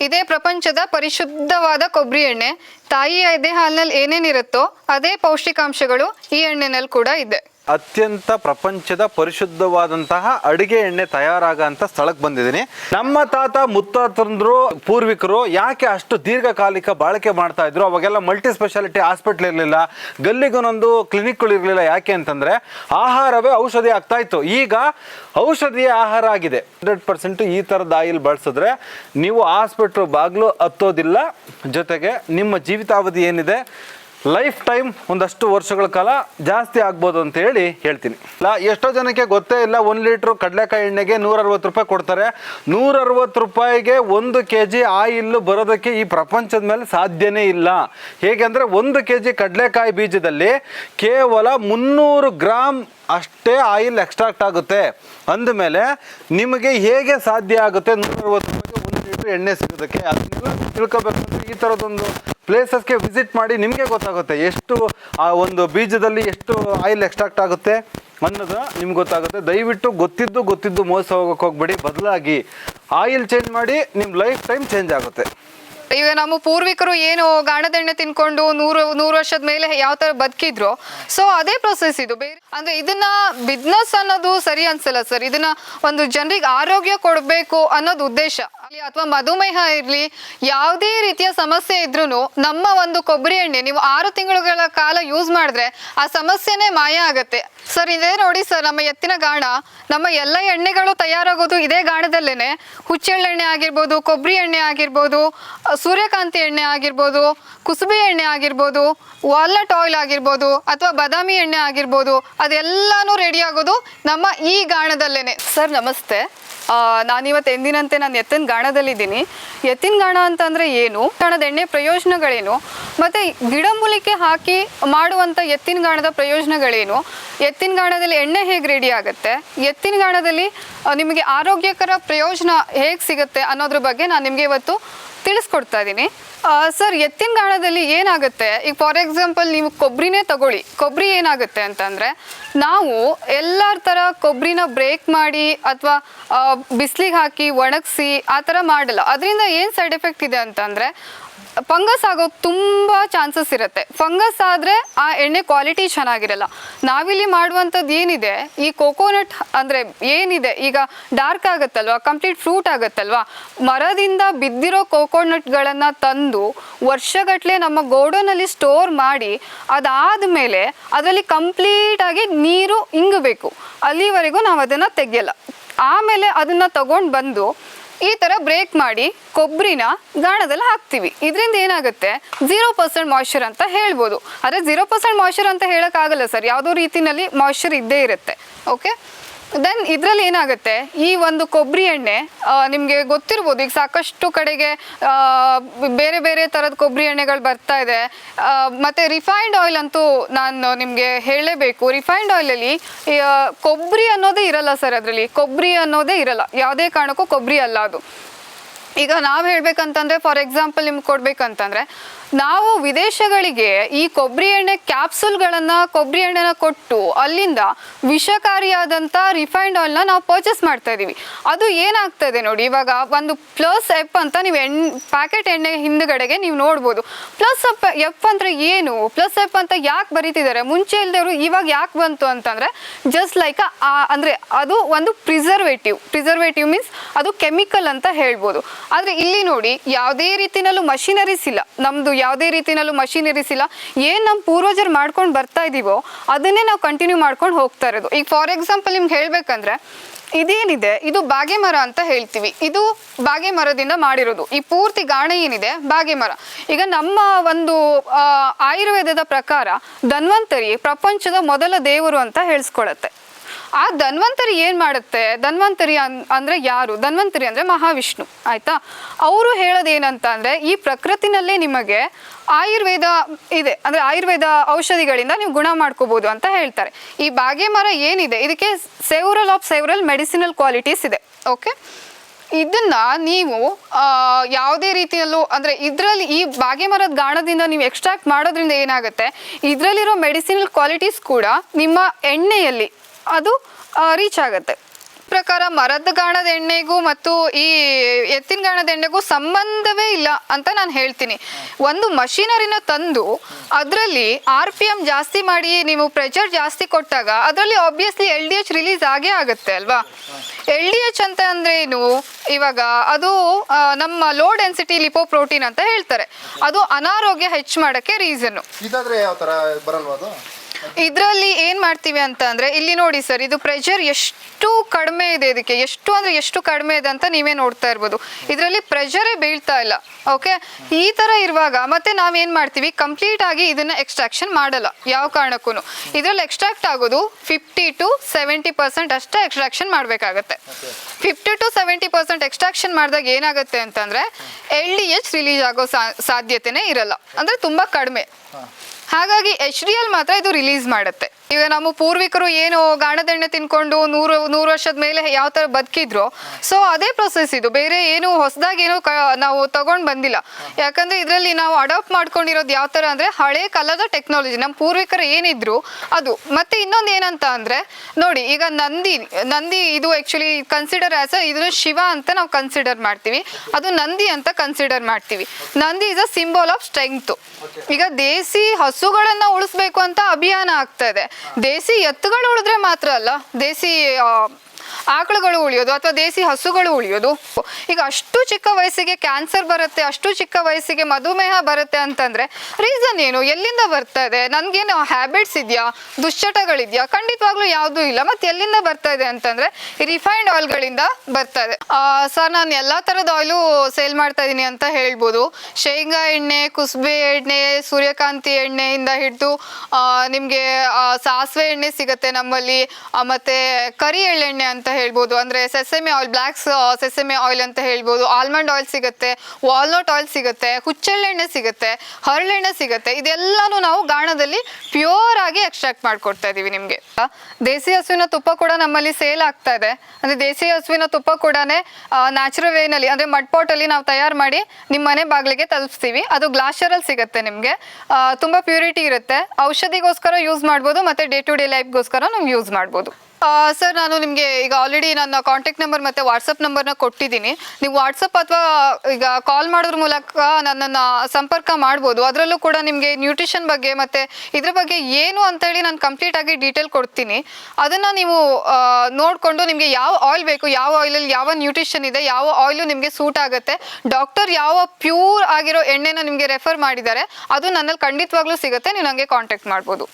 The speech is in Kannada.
ಇದೇ ಪ್ರಪಂಚದ ಪರಿಶುದ್ಧವಾದ ಕೊಬ್ಬರಿ ಎಣ್ಣೆ. ತಾಯಿಯ ಎದೆ ಹಾಲಿನಲ್ಲಿ ಏನೇನಿರುತ್ತೋ ಅದೇ ಪೌಷ್ಟಿಕಾಂಶಗಳು ಈ ಎಣ್ಣೆನಲ್ಲಿ ಕೂಡ ಇದೆ. ಅತ್ಯಂತ ಪ್ರಪಂಚದ ಪರಿಶುದ್ಧವಾದಂತಹ ಅಡಿಗೆ ಎಣ್ಣೆ ತಯಾರಾಗಂತ ಸ್ಥಳಕ್ಕೆ ಬಂದಿದ್ದೀನಿ. ನಮ್ಮ ತಾತ ಮುತ್ತಾತಂದ್ರು ಪೂರ್ವಿಕರು ಯಾಕೆ ಅಷ್ಟು ದೀರ್ಘಕಾಲಿಕ ಬಾಳಿಕೆ ಮಾಡ್ತಾ ಇದ್ರು? ಅವಾಗೆಲ್ಲ ಮಲ್ಟಿ ಸ್ಪೆಷಾಲಿಟಿ ಹಾಸ್ಪಿಟ್ಲ್ ಇರಲಿಲ್ಲ. ಗಲ್ಲಿಗೊಂದೊಂದು ಕ್ಲಿನಿಕ್ಗಳು ಇರಲಿಲ್ಲ. ಯಾಕೆ ಅಂತಂದ್ರೆ ಆಹಾರವೇ ಔಷಧಿ ಆಗ್ತಾ ಇತ್ತು. ಈಗ ಔಷಧಿಯ ಆಹಾರ ಆಗಿದೆ. ಹಂಡ್ರೆಡ್ ಪರ್ಸೆಂಟ್ ಈ ಥರದ ಆಯಿಲ್ ಬಳಸಿದ್ರೆ ನೀವು ಹಾಸ್ಪಿಟ್ಲ್ ಬಾಗ್ಲು ಹತ್ತೋದಿಲ್ಲ. ಜೊತೆಗೆ ನಿಮ್ಮ ಜೀವಿತಾವಧಿ ಏನಿದೆ? ಲೈಫ್ ಟೈಮ್ ಒಂದಷ್ಟು ವರ್ಷಗಳ ಕಾಲ ಜಾಸ್ತಿ ಆಗ್ಬೋದು ಅಂತ ಹೇಳಿ ಹೇಳ್ತೀನಿ. ಇಲ್ಲ ಎಷ್ಟೋ ಜನಕ್ಕೆ ಗೊತ್ತೇ ಇಲ್ಲ, ಒಂದು ಲೀಟ್ರ್ ಕಡಲೆಕಾಯಿ ಎಣ್ಣೆಗೆ ನೂರ ಅರವತ್ತು ರೂಪಾಯಿ ಕೊಡ್ತಾರೆ. ನೂರ ಅರವತ್ತು ರೂಪಾಯಿಗೆ ಒಂದು ಕೆ ಜಿ ಆಯಿಲ್ ಬರೋದಕ್ಕೆ ಈ ಪ್ರಪಂಚದ ಮೇಲೆ ಸಾಧ್ಯನೇ ಇಲ್ಲ. ಹೇಗೆ ಅಂದರೆ ಒಂದು ಕೆ ಜಿ ಕಡಲೆಕಾಯಿ ಬೀಜದಲ್ಲಿ ಕೇವಲ ಮುನ್ನೂರು ಗ್ರಾಮ್ ಅಷ್ಟೇ ಆಯಿಲ್ ಎಕ್ಸ್ಟ್ರಾಕ್ಟ್ ಆಗುತ್ತೆ. ಅಂದಮೇಲೆ ನಿಮಗೆ ಹೇಗೆ ಸಾಧ್ಯ ಆಗುತ್ತೆ ನೂರ ಅರವತ್ತು ರೂಪಾಯಿಗೆ ಒಂದು ಲೀಟ್ರ್ ಎಣ್ಣೆ ಸಿಗೋದಕ್ಕೆ. ಅದನ್ನೆಲ್ಲ ತಿಳ್ಕೊಬೇಕಂದ್ರೆ ಈ ಥರದೊಂದು ಪ್ಲೇಸಸ್ಗೆ ವಿಸಿಟ್ ಮಾಡಿ ನಿಮಗೆ ಗೊತ್ತಾಗುತ್ತೆ ಎಷ್ಟು, ಆ ಒಂದು ಬೀಜದಲ್ಲಿ ಎಷ್ಟು ಆಯಿಲ್ ಎಕ್ಸ್ಟ್ರಾಕ್ಟ್ ಆಗುತ್ತೆ ಅನ್ನೋದು ನಿಮ್ಗೆ ಗೊತ್ತಾಗುತ್ತೆ. ದಯವಿಟ್ಟು ಗೊತ್ತಿದ್ದು ಗೊತ್ತಿದ್ದು ಮೋಸ ಹೋಗೋಕೆ ಹೋಗ್ಬೇಡಿ. ಬದಲಾಗಿ ಆಯಿಲ್ ಚೇಂಜ್ ಮಾಡಿ ನಿಮ್ಮ ಲೈಫ್ ಟೈಮ್ ಚೇಂಜ್ ಆಗುತ್ತೆ. ಈಗ ನಮ್ಮ ಪೂರ್ವಿಕರು ಏನು ಗಾಣದೆಣ್ಣೆ ತಿನ್ಕೊಂಡು ನೂರು ನೂರು ವರ್ಷದ ಮೇಲೆ ಯಾವ ತರ ಬದುಕಿದ್ರು ಸೊ ಅದೇ ಪ್ರೊಸೆಸ್ ಇದು. ಬೇರೆ, ಅಂದ್ರೆ ಇದನ್ನ ಬಿಸ್ನೆಸ್ ಅನ್ನೋದು ಸರಿ ಅನ್ಸಲ್ಲ ಸರ್ ಇದನ್ನ ಒಂದು ಜನರಿಗೆ ಆರೋಗ್ಯ ಕೊಡಬೇಕು ಅನ್ನೋದು ಉದ್ದೇಶ. ಅಥವಾ ಮಧುಮೇಹ ಇರಲಿ, ಯಾವುದೇ ರೀತಿಯ ಸಮಸ್ಯೆ ಇದ್ರೂ ನಮ್ಮ ಒಂದು ಕೊಬ್ಬರಿ ಎಣ್ಣೆ ನೀವು ಆರು ತಿಂಗಳುಗಳ ಕಾಲ ಯೂಸ್ ಮಾಡಿದ್ರೆ ಆ ಸಮಸ್ಯೆನೇ ಮಾಯ ಆಗತ್ತೆ. ಸರ್, ಇದೇ ನೋಡಿ ಸರ್, ನಮ್ಮ ಎತ್ತಿನ ಗಾಣ, ನಮ್ಮ ಎಲ್ಲ ಎಣ್ಣೆಗಳು ತಯಾರಾಗೋದು ಇದೇ ಗಾಣದಲ್ಲೇನೆ. ಹುಚ್ಚೆಳ್ಳೆಣ್ಣೆ ಆಗಿರ್ಬೋದು, ಕೊಬ್ಬರಿ ಎಣ್ಣೆ ಆಗಿರ್ಬೋದು ಸೂರ್ಯಕಾಂತಿ ಎಣ್ಣೆ ಆಗಿರ್ಬೋದು, ಕುಸುಬಿ ಎಣ್ಣೆ ಆಗಿರ್ಬೋದು, ವಾಲ್ನಟ್ ಆಯಿಲ್ ಆಗಿರ್ಬೋದು, ಅಥವಾ ಬಾದಾಮಿ ಎಣ್ಣೆ ಆಗಿರ್ಬೋದು, ಅದೆಲ್ಲಾನು ರೆಡಿ ಆಗೋದು ನಮ್ಮ ಈ ಗಾಣದಲ್ಲೇನೆ. ಸರ್, ನಮಸ್ತೆ. ನಾನಿವತ್ತು ಎಂದಿನಂತೆ ನಾನು ಎತ್ತಿನ ಗಾಣದಲ್ಲಿದ್ದೀನಿ ಎತ್ತಿನ ಗಾಣ ಅಂತಂದರೆ ಏನು? ಗಾಣದ ಎಣ್ಣೆ ಪ್ರಯೋಜನಗಳೇನು? ಮತ್ತು ಗಿಡಮೂಲಿಕೆ ಹಾಕಿ ಮಾಡುವಂಥ ಎತ್ತಿನ ಗಾಣದ ಪ್ರಯೋಜನಗಳೇನು? ಎತ್ತಿನ ಗಾಣದಲ್ಲಿ ಎಣ್ಣೆ ಹೇಗೆ ರೆಡಿ ಆಗುತ್ತೆ? ಎತ್ತಿನ ಗಾಣದಲ್ಲಿ ನಿಮಗೆ ಆರೋಗ್ಯಕರ ಪ್ರಯೋಜನ ಹೇಗೆ ಸಿಗುತ್ತೆ ಅನ್ನೋದ್ರ ಬಗ್ಗೆ ನಾನು ನಿಮಗೆ ಇವತ್ತು ತಿಳಿಸ್ಕೊಡ್ತಾ ಇದ್ದೀನಿ ಸರ್, ಎತ್ತಿನ ಗಾಣದಲ್ಲಿ ಏನಾಗುತ್ತೆ? ಈಗ ಫಾರ್ ಎಕ್ಸಾಂಪಲ್ ನೀವು ಕೊಬ್ಬರಿನೇ ತಗೊಳ್ಳಿ. ಕೊಬ್ಬರಿ ಏನಾಗುತ್ತೆ ಅಂತಂದರೆ, ನಾವು ಎಲ್ಲರ ಥರ ಕೊಬ್ಬರಿನ ಬ್ರೇಕ್ ಮಾಡಿ ಅಥವಾ ಬಿಸಿಲಿಗೆ ಹಾಕಿ ಒಣಗಿಸಿ ಆ ಥರ ಮಾಡಲ್ಲ. ಅದರಿಂದ ಏನು ಸೈಡ್ ಎಫೆಕ್ಟ್ ಇದೆ ಅಂತಂದರೆ ಫಂಗಸ್ ಆಗೋಕ್ ತುಂಬ ಚಾನ್ಸಸ್ ಇರುತ್ತೆ. ಫಂಗಸ್ ಆದರೆ ಆ ಎಣ್ಣೆ ಕ್ವಾಲಿಟಿ ಚೆನ್ನಾಗಿರಲ್ಲ. ನಾವಿಲ್ಲಿ ಮಾಡುವಂಥದ್ದು ಏನಿದೆ, ಈ ಕೋಕೋನಟ್ ಅಂದರೆ ಏನಿದೆ, ಈಗ ಡಾರ್ಕ್ ಆಗುತ್ತಲ್ವಾ, ಕಂಪ್ಲೀಟ್ ಫ್ರೂಟ್ ಆಗುತ್ತಲ್ವಾ, ಮರದಿಂದ ಬಿದ್ದಿರೋ ಕೋಕೋನಟ್ಗಳನ್ನು ತಂದು ವರ್ಷಗಟ್ಟಲೆ ನಮ್ಮ ಗೋಡನಲ್ಲಿ ಸ್ಟೋರ್ ಮಾಡಿ ಅದಾದ ಮೇಲೆ ಅದರಲ್ಲಿ ಕಂಪ್ಲೀಟಾಗಿ ನೀರು ಇಂಗಬೇಕು. ಅಲ್ಲಿವರೆಗೂ ನಾವು ಅದನ್ನು ತೆಗೆಯಲ್ಲ. ಆಮೇಲೆ ಅದನ್ನು ತಗೊಂಡು ಬಂದು ಈ ತರ ಬ್ರೇಕ್ ಮಾಡಿ ಕೊಬ್ಬರಿನ ಗಾಣದಲ್ಲಿ ಹಾಕ್ತೀವಿ. ಇದರಿಂದ ಏನಾಗುತ್ತೆ? ಜೀರೋ ಪರ್ಸೆಂಟ್ ಮಾಯ್ಶ್ಚರ್ ಅಂತ ಹೇಳ್ಬೋದು. ಆದರೆ ಝೀರೋ ಪರ್ಸೆಂಟ್ ಮಾಯ್ಶ್ಚರ್ ಅಂತ ಹೇಳೋಕ್ಕಾಗಲ್ಲ ಸರ್. ಯಾವುದೋ ರೀತಿನಲ್ಲಿ ಮಾಯ್ಶ್ಚರ್ ಇದ್ದೇ ಇರುತ್ತೆ. ಓಕೆ ದೆನ್ ಇದರಲ್ಲಿ ಏನಾಗುತ್ತೆ? ಈ ಒಂದು ಕೊಬ್ಬರಿ ಎಣ್ಣೆ ನಿಮಗೆ ಗೊತ್ತಿರ್ಬೋದು, ಈಗ ಸಾಕಷ್ಟು ಕಡೆಗೆ ಬೇರೆ ಬೇರೆ ಥರದ ಕೊಬ್ಬರಿ ಎಣ್ಣೆಗಳು ಬರ್ತಾ ಇದೆ. ಮತ್ತು ರಿಫೈನ್ಡ್ ಆಯಿಲ್ ಅಂತೂ ನಾನು ನಿಮಗೆ ಹೇಳಲೇಬೇಕು ರಿಫೈನ್ಡ್ ಆಯಿಲಲ್ಲಿ ಕೊಬ್ಬರಿ ಅನ್ನೋದೇ ಇರಲ್ಲ ಸರ್ ಅದರಲ್ಲಿ. ಕೊಬ್ಬರಿ ಅನ್ನೋದೇ ಇರಲ್ಲ. ಯಾವುದೇ ಕಾರಣಕ್ಕೂ ಕೊಬ್ಬರಿ ಅಲ್ಲ ಅದು. ಈಗ ನಾವು ಹೇಳಬೇಕಂತಂದರೆ ಫಾರ್ ಎಕ್ಸಾಂಪಲ್ ನಿಮ್ಗೆ ಕೊಡ್ಬೇಕಂತಂದ್ರೆ ನಾವು ವಿದೇಶಗಳಿಗೆ ಈ ಕೊಬ್ಬರಿ ಎಣ್ಣೆ ಕ್ಯಾಪ್ಸುಲ್ಗಳನ್ನು ಕೊಬ್ಬರಿ ಎಣ್ಣೆನ ಕೊಟ್ಟು ಅಲ್ಲಿಂದ ವಿಷಕಾರಿಯಾದಂಥ ರಿಫೈನ್ಡ್ ಆಯಿಲ್ನ ನಾವು ಪರ್ಚೇಸ್ ಮಾಡ್ತಾ ಇದ್ದೀವಿ ಅದು ಏನಾಗ್ತದೆ ನೋಡಿ, ಇವಾಗ ಒಂದು ಪ್ಲಸ್ ಎಪ್ ಅಂತ ನೀವು ಎಣ್ ಪ್ಯಾಕೆಟ್ ಎಣ್ಣೆ ಹಿಂದುಗಡೆಗೆ ನೀವು ನೋಡ್ಬೋದು. ಪ್ಲಸ್ ಎಪ್ ಎಫ್ ಅಂದರೆ ಏನು? ಪ್ಲಸ್ ಎಪ್ ಅಂತ ಯಾಕೆ ಬರೀತಿದ್ದಾರೆ? ಮುಂಚೆ ಇಲ್ದವರು ಇವಾಗ ಯಾಕೆ ಬಂತು ಅಂತಂದರೆ ಜಸ್ಟ್ ಲೈಕ್ ಅಂದರೆ ಅದು ಒಂದು ಪ್ರಿಸರ್ವೇಟಿವ್ ಪ್ರಿಸರ್ವೇಟಿವ್ ಮೀನ್ಸ್ ಅದು ಕೆಮಿಕಲ್ ಅಂತ ಹೇಳ್ಬೋದು. ಆದರೆ ಇಲ್ಲಿ ನೋಡಿ, ಯಾವುದೇ ರೀತಿನಲ್ಲೂ ಮಷಿನರೀಸ್ ಇಲ್ಲ. ನಮ್ಮದು ಯಾವುದೇ ರೀತಿನಲ್ಲೂ ಮಷಿನರೀಸ್ ಇರಿಸಿಲ್ಲ. ಏನು ನಮ್ಮ ಪೂರ್ವಜರು ಮಾಡ್ಕೊಂಡು ಬರ್ತಾ ಇದೀವೋ, ಅದನ್ನೇ ನಾವು ಕಂಟಿನ್ಯೂ ಮಾಡ್ಕೊಂಡು ಹೋಗ್ತಾ ಇರೋದು. ಈಗ ಫಾರ್ ಎಕ್ಸಾಂಪಲ್ ನಿಮ್ಗೆ ಹೇಳಬೇಕಂದ್ರೆ, ಇದೇನಿದೆ? ಇದು ಬಾಗೆ ಮರ ಅಂತ ಹೇಳ್ತೀವಿ. ಇದು ಬಾಗೆ ಮರದಿಂದ ಮಾಡಿರೋದು. ಈ ಪೂರ್ತಿ ಗಾಣ ಏನಿದೆ? ಬಾಗೆ ಮರ. ಈಗ ನಮ್ಮ ಒಂದು ಆಯುರ್ವೇದದ ಪ್ರಕಾರ ಧನ್ವಂತರಿ ಪ್ರಪಂಚದ ಮೊದಲ ದೇವರು ಅಂತ ಹೇಳಿಸ್ಕೊಳತ್ತೆ. ಆ ಧನ್ವಂತರಿ ಏನ್ ಮಾಡುತ್ತೆ? ಧನ್ವಂತರಿ ಅನ್- ಅಂದ್ರೆ ಯಾರು? ಧನ್ವಂತರಿ ಅಂದ್ರೆ ಮಹಾವಿಷ್ಣು, ಆಯ್ತಾ? ಅವರು ಹೇಳೋದೇನಂತ ಅಂದ್ರೆ ಈ ಪ್ರಕೃತಿನಲ್ಲೇ ನಿಮಗೆ ಆಯುರ್ವೇದ ಇದೆ. ಅಂದ್ರೆ ಆಯುರ್ವೇದ ಔಷಧಿಗಳಿಂದ ನೀವು ಗುಣ ಮಾಡ್ಕೋಬಹುದು ಅಂತ ಹೇಳ್ತಾರೆ. ಈ ಬಾಗೆ ಮರ ಏನಿದೆ? ಇದಕ್ಕೆ several of several medicinal qualities ಇದೆ ಓಕೆ ಇದನ್ನ ನೀವು ಯಾವುದೇ ರೀತಿಯಲ್ಲೂ, ಅಂದ್ರೆ ಇದರಲ್ಲಿ ಈ ಬಾಗೆ ಮರದ ಗಾಣದಿಂದ ನೀವು ಎಕ್ಸ್ಟ್ರಾಕ್ಟ್ ಮಾಡೋದ್ರಿಂದ ಏನಾಗುತ್ತೆ? ಇದರಲ್ಲಿರೋ ಮೆಡಿಸಿನಲ್ ಕ್ವಾಲಿಟೀಸ್ ಕೂಡ ನಿಮ್ಮ ಎಣ್ಣೆಯಲ್ಲಿ ಅದು ರೀಚ್ ಆಗುತ್ತೆ. ಪ್ರಕಾರ ಮರದ ಗಾಣದ ಎಣ್ಣೆಗೂ ಮತ್ತು ಈ ಎತ್ತಿನ ಗಾಣದ ಎಣ್ಣೆಗೂ ಸಂಬಂಧವೇ ಇಲ್ಲ ಅಂತ ನಾನು ಹೇಳ್ತೀನಿ. ಒಂದು ಮಷಿನರಿನ ತಂದು ಅದರಲ್ಲಿ ಆರ್ ಪಿ ಎಂ ಜಾಸ್ತಿ ಮಾಡಿ ನೀವು ಪ್ರೆಷರ್ ಜಾಸ್ತಿ ಕೊಟ್ಟಾಗ ಅದರಲ್ಲಿ obviously L D H release ಆಗೇ ಆಗುತ್ತೆ ಅಲ್ವಾ? ಎಲ್ ಡಿ ಎಚ್ ಅಂತ ಅಂದ್ರೆ ಏನು? ಇವಾಗ ಅದು ನಮ್ಮ ಲೋ ಡೆನ್ಸಿಟಿ ಲಿಪೋ ಪ್ರೋಟೀನ್ ಅಂತ ಹೇಳ್ತಾರೆ. ಅದು ಅನಾರೋಗ್ಯ ಹೆಚ್ಚು ಮಾಡೋಕ್ಕೆ ರೀಸನ್ನು ಇದರಲ್ಲಿ ಏನ್ ಮಾಡ್ತೀವಿ ಅಂತ ಅಂದ್ರೆ, ಇಲ್ಲಿ ನೋಡಿ ಸರ್, ಇದು ಪ್ರೆಷರ್ ಎಷ್ಟು ಕಡಿಮೆ ಇದೆ ಇದಕ್ಕೆ. ಎಷ್ಟು ಅಂದ್ರೆ ಎಷ್ಟು ಕಡಿಮೆ ಇದೆ ಅಂತ ನೀವೇ ನೋಡ್ತಾ ಇರ್ಬೋದು. ಇದರಲ್ಲಿ ಪ್ರೆಷರೇ ಬೀಳ್ತಾ ಇಲ್ಲ ಓಕೆ ಈ ತರ ಇರುವಾಗ ಮತ್ತೆ ನಾವೇನ್ ಮಾಡ್ತೀವಿ? ಕಂಪ್ಲೀಟ್ ಆಗಿ ಇದನ್ನ ಎಕ್ಸ್ಟ್ರಾಕ್ಷನ್ ಮಾಡಲ್ಲ, ಯಾವ ಕಾರಣಕ್ಕೂ ಇದರಲ್ಲಿ ಎಕ್ಸ್ಟ್ರಾಕ್ಟ್ ಆಗೋದು ಫಿಫ್ಟಿ ಟು ಸೆವೆಂಟಿ ಪರ್ಸೆಂಟ್ ಅಷ್ಟೇ ಎಕ್ಸ್ಟ್ರಾಕ್ಷನ್ ಮಾಡಬೇಕಾಗತ್ತೆ. Fifty to seventy percent extraction ಮಾಡಿದಾಗ ಏನಾಗುತ್ತೆ ಅಂತಂದ್ರೆ ಎಲ್ ಡಿ ಎಚ್ ರಿಲೀಸ್ ಆಗೋ ಸಾಧ್ಯತೆನೇ ಇರಲ್ಲ. ಅಂದ್ರೆ ತುಂಬಾ ಕಡಿಮೆ. ಹಾಗಾಗಿ ಎಚ್ ಡಿ ಎಲ್ ಮಾತ್ರ ಇದು ರಿಲೀಸ್ ಮಾಡುತ್ತೆ. ಈಗ ನಮ್ಮ ಪೂರ್ವಿಕರು ಏನು ಗಾಣದೆಣ್ಣೆ ತಿನ್ಕೊಂಡು ನೂರು ನೂರು ವರ್ಷದ ಮೇಲೆ ಯಾವ ತರ ಬದುಕಿದ್ರು ಸೊ ಅದೇ ಪ್ರೊಸೆಸ್ ಇದು. ಬೇರೆ ಏನು ಹೊಸದಾಗಿ ಏನು ನಾವು ತಗೊಂಡ್ ಬಂದಿಲ್ಲ. ಯಾಕಂದ್ರೆ ಇದರಲ್ಲಿ ನಾವು ಅಡಾಪ್ಟ್ ಮಾಡ್ಕೊಂಡಿರೋದು ಯಾವ ತರ ಅಂದ್ರೆ ಹಳೆ ಕಾಲದ ಟೆಕ್ನಾಲಜಿ ನಮ್ಮ ಪೂರ್ವಿಕರು ಏನಿದ್ರು ಅದು. ಮತ್ತೆ ಇನ್ನೊಂದು ಏನಂತ ಅಂದ್ರೆ, ನೋಡಿ, ಈಗ ನಂದಿ ನಂದಿ ಇದು ಆಕ್ಚುಲಿ ಕನ್ಸಿಡರ್ ಆಸ್ ಇದನ್ನು ಶಿವ ಅಂತ ನಾವು ಕನ್ಸಿಡರ್ ಮಾಡ್ತೀವಿ. ಅದು ನಂದಿ ಅಂತ ಕನ್ಸಿಡರ್ ಮಾಡ್ತೀವಿ. Nandi is a symbol of strength ಈಗ ದೇಸಿ ಹಸುಗಳನ್ನ ಉಳಿಸ್ಬೇಕು ಅಂತ ಅಭಿಯಾನ ಆಗ್ತಾ ಇದೆ. ದೇಸಿ ಎತ್ತುಗಳು ಉಳಿದ್ರೆ ಮಾತ್ರ ಅಲ್ಲ ದೇಸಿ ಆಕಳುಗಳು ಉಳಿಯೋದು ಅಥವಾ ದೇಸಿ ಹಸುಗಳು ಉಳಿಯೋದು. ಈಗ ಅಷ್ಟು ಚಿಕ್ಕ ವಯಸ್ಸಿಗೆ ಕ್ಯಾನ್ಸರ್ ಬರುತ್ತೆ, ಅಷ್ಟು ಚಿಕ್ಕ ವಯಸ್ಸಿಗೆ ಮಧುಮೇಹ ಬರುತ್ತೆ ಅಂತಂದ್ರೆ ರೀಸನ್ ಏನು? ಎಲ್ಲಿಂದ ಬರ್ತಾ ಇದೆ? ನನ್ಗೇನು ಹ್ಯಾಬಿಟ್ಸ್ ಇದೆಯಾ? ದುಶ್ಚಟಗಳಿದೆಯಾ? ಖಂಡಿತವಾಗ್ಲೂ ಯಾವುದೂ ಇಲ್ಲ. ಮತ್ತೆ ಎಲ್ಲಿಂದ ಬರ್ತಾ ಇದೆ ಅಂತಂದ್ರೆ ರಿಫೈನ್ಡ್ ಆಯಿಲ್ಗಳಿಂದ ಬರ್ತಾ ಇದೆ. ಸರ್, ನಾನು ಎಲ್ಲಾ ತರದ ಆಯಿಲು ಸೇಲ್ ಮಾಡ್ತಾ ಇದ್ದೀನಿ ಅಂತ ಹೇಳ್ಬೋದು. ಶೇಂಗಾ ಎಣ್ಣೆ, ಕುಸುಬೆ ಎಣ್ಣೆ, ಸೂರ್ಯಕಾಂತಿ ಎಣ್ಣೆಯಿಂದ ಹಿಡಿದು ನಿಮಗೆ ಸಾಸಿವೆ ಎಣ್ಣೆ ಸಿಗುತ್ತೆ ನಮ್ಮಲ್ಲಿ ಮತ್ತೆ ಕರಿ ಎಳ್ಳೆಣ್ಣೆ ಅಂತ ಹೇಳ್ಬೋದು. ಅಂದ್ರೆ sesame oil black sesame oil ಅಂತ ಹೇಳ್ಬೋದು. ಆಲ್ಮಂಡ್ ಆಯಿಲ್ ಸಿಗುತ್ತೆ ವಾಲ್ನಟ್ ಆಯಿಲ್ ಸಿಗುತ್ತೆ, ಹುಚ್ಚೆಳ್ಳೆಣ್ಣೆ ಸಿಗುತ್ತೆ, ಹರಳೆಣ್ಣೆ ಸಿಗುತ್ತೆ. ಇದೆಲ್ಲಾನು ನಾವು ಗಾಣದಲ್ಲಿ ಪ್ಯೂರ್ ಆಗಿ ಎಕ್ಸ್ಟ್ರಾಕ್ಟ್ ಮಾಡ್ಕೊಡ್ತಾ ಇದೀವಿ ನಿಮಗೆ. ದೇಸಿ ಹಸುವಿನ ತುಪ್ಪ ಕೂಡ ನಮ್ಮಲ್ಲಿ ಸೇಲ್ ಆಗ್ತಾ ಇದೆ. ಅಂದ್ರೆ ದೇಸಿ ಹಸುವಿನ ತುಪ್ಪ ಕೂಡ ನ್ಯಾಚುರಲ್ ವೇನಲ್ಲಿ ಅಂದ್ರೆ ಮಡ್ ಪಾಟಲ್ಲಿ ನಾವು ತಯಾರು ಮಾಡಿ ನಿಮ್ಮ ಮನೆ ಬಾಗಿಲಿಗೆ ತಲುಪಿಸ್ತೀವಿ. ಅದು ಗ್ಲಾಸರಲ್ಲಿ ಸಿಗುತ್ತೆ ನಿಮಗೆ. ತುಂಬಾ ಪ್ಯೂರಿಟಿ ಇರುತ್ತೆ. ಔಷಧಿಗೋಸ್ಕರ ಯೂಸ್ ಮಾಡ್ಬೋದು, ಮತ್ತೆ ಡೇ ಟು ಡೇ ಲೈಫ್ಗೋಸ್ಕರ ನಾವು ಯೂಸ್ ಮಾಡ್ಬೋದು. ಸರ್, ನಾನು ನಿಮಗೆ ಈಗ ಆಲ್ರೆಡಿ ನನ್ನ ಕಾಂಟ್ಯಾಕ್ಟ್ ನಂಬರ್ ಮತ್ತು ವಾಟ್ಸಪ್ ನಂಬರ್ನ ಕೊಟ್ಟಿದ್ದೀನಿ. ನೀವು ವಾಟ್ಸಪ್ ಅಥವಾ ಈಗ ಕಾಲ್ ಮಾಡೋದ್ರ ಮೂಲಕ ನನ್ನನ್ನು ಸಂಪರ್ಕ ಮಾಡ್ಬೋದು. ಅದರಲ್ಲೂ ಕೂಡ ನಿಮಗೆ ನ್ಯೂಟ್ರಿಷನ್ ಬಗ್ಗೆ ಮತ್ತು ಇದ್ರ ಬಗ್ಗೆ ಏನು ಅಂತೇಳಿ ನಾನು ಕಂಪ್ಲೀಟಾಗಿ ಡೀಟೇಲ್ ಕೊಡ್ತೀನಿ. ಅದನ್ನು ನೀವು ನೋಡಿಕೊಂಡು ನಿಮಗೆ ಯಾವ ಆಯಿಲ್ ಬೇಕು, ಯಾವ ಆಯಿಲಲ್ಲಿ ಯಾವ ನ್ಯೂಟ್ರಿಷನ್ ಇದೆ, ಯಾವ ಆಯಿಲು ನಿಮಗೆ ಸೂಟ್ ಆಗುತ್ತೆ ಡಾಕ್ಟರ್ ಯಾವ ಪ್ಯೂರ್ ಆಗಿರೋ ಎಣ್ಣೆನ ನಿಮಗೆ ರೆಫರ್ ಮಾಡಿದ್ದಾರೆ, ಅದು ನನ್ನಲ್ಲಿ ಖಂಡಿತವಾಗ್ಲೂ ಸಿಗುತ್ತೆ, ನೀವು ನನಗೆ ಕಾಂಟ್ಯಾಕ್ಟ್ ಮಾಡ್ಬೋದು.